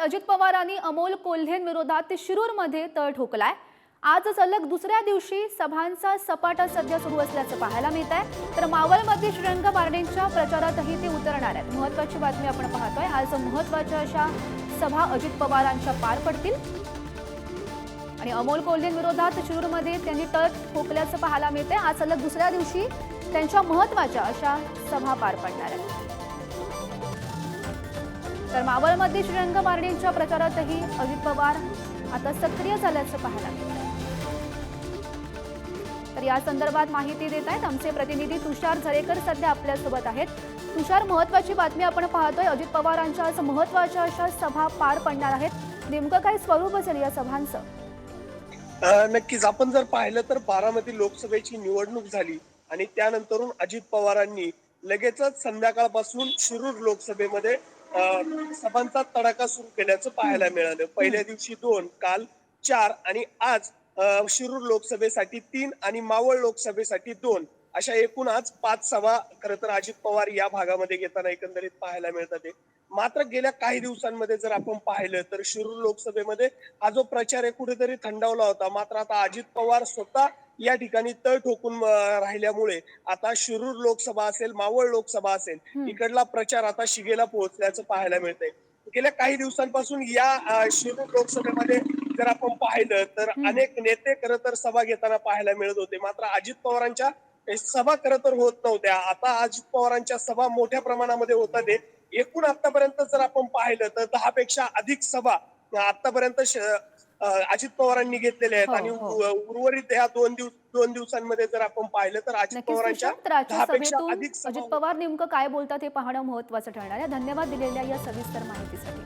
अजित पवारांनी अमोल कोल्हेंविरोधात शिरूरमध्ये तळ ठोकलाय. आज सलग दुसऱ्या दिवशी सभांचा सपाटा सध्या सुरू असल्याचं पाहायला मिळत आहे तर मावळमध्ये श्रीरंग बारडेंच्या प्रचारातही ते उतरणार आहेत. महत्वाची बातमी आपण पाहतोय. आज महत्त्वाच्या अशा सभा अजित पवारांच्या पार पडतील. आणि अमोल कोल्हेंविरोधात शिरूरमध्ये त्यांनी तळ ठोकल्याचं पाहायला मिळतंय. आज सलग दुसऱ्या दिवशी त्यांच्या महत्त्वाच्या अशा सभा पार पडणार आहेत. तर मावळमध्ये श्रीरंग बारडेंच्या प्रचारातही अजित पवार आता सक्रिय झाल्याचं पाहायला मिळतं तर या संदर्भात माहिती देत आहेत आमचे प्रतिनिधी तुषार झरेकर सध्या आपल्यासोबत आहेत. तुषार महत्वाची बातमी आपण पाहतोय अजित पवारांच्या आज महत्त्वाच्या अशा सभा पार पडणार आहेत. नेमकं काय स्वरूप असेल या सभांचं? नक्कीच. आपण जर पाहिलं तर बारामती लोकसभेची निवडणूक झाली आणि त्यानंतरून अजित पवारांनी लगेचच संध्याकाळपासून शिरूर लोकसभेमध्ये सभांचा तडाखा सुरू केल्याचं पाहायला मिळालं. पहिल्या दिवशी दोन काल चार आणि आज शिरूर लोकसभेसाठी तीन आणि मावळ लोकसभेसाठी दोन. अशा एकूण आज पाच सभा खरं तर अजित पवार या भागामध्ये घेताना एकंदरीत पाहायला मिळतात. मात्र गेल्या काही दिवसांमध्ये जर आपण पाहिलं तर शिरूर लोकसभेमध्ये हा जो प्रचार आहे कुठेतरी थंडावला होता. मात्र आता अजित पवार स्वतः या ठिकाणी तळ ठोकून राहिल्यामुळे आता शिरूर लोकसभा असेल मावळ लोकसभा असेल. इकडला प्रचार आता शिगेला पोहोचल्याचं पाहायला मिळतंय गेल्या काही दिवसांपासून या शिरूर लोकसभेमध्ये जर आपण पाहिलं तर. अनेक नेते खरं तर सभा घेताना पाहायला मिळत होते मात्र अजित पवारांच्या सभा खरं तर होत नव्हत्या आता अजित पवारांच्या सभा मोठ्या प्रमाणामध्ये होतात. एकूण आतापर्यंत जर आपण पाहिलं तर दहा पेक्षा अधिक सभा आतापर्यंत अजित पवारांनी घेतलेल्या आहेत. हो, आणि हो. उर्वरित ह्या दोन दिवस दोन दिवसांमध्ये जर आपण पाहिलं तर अजित नक्कीच पवारांच्या सभेतून अधिक सभा अजित पवार नेमकं काय बोलतात हे पाहणं महत्वाचं ठरणार आहे. धन्यवाद दिलेल्या या सविस्तर माहितीसाठी.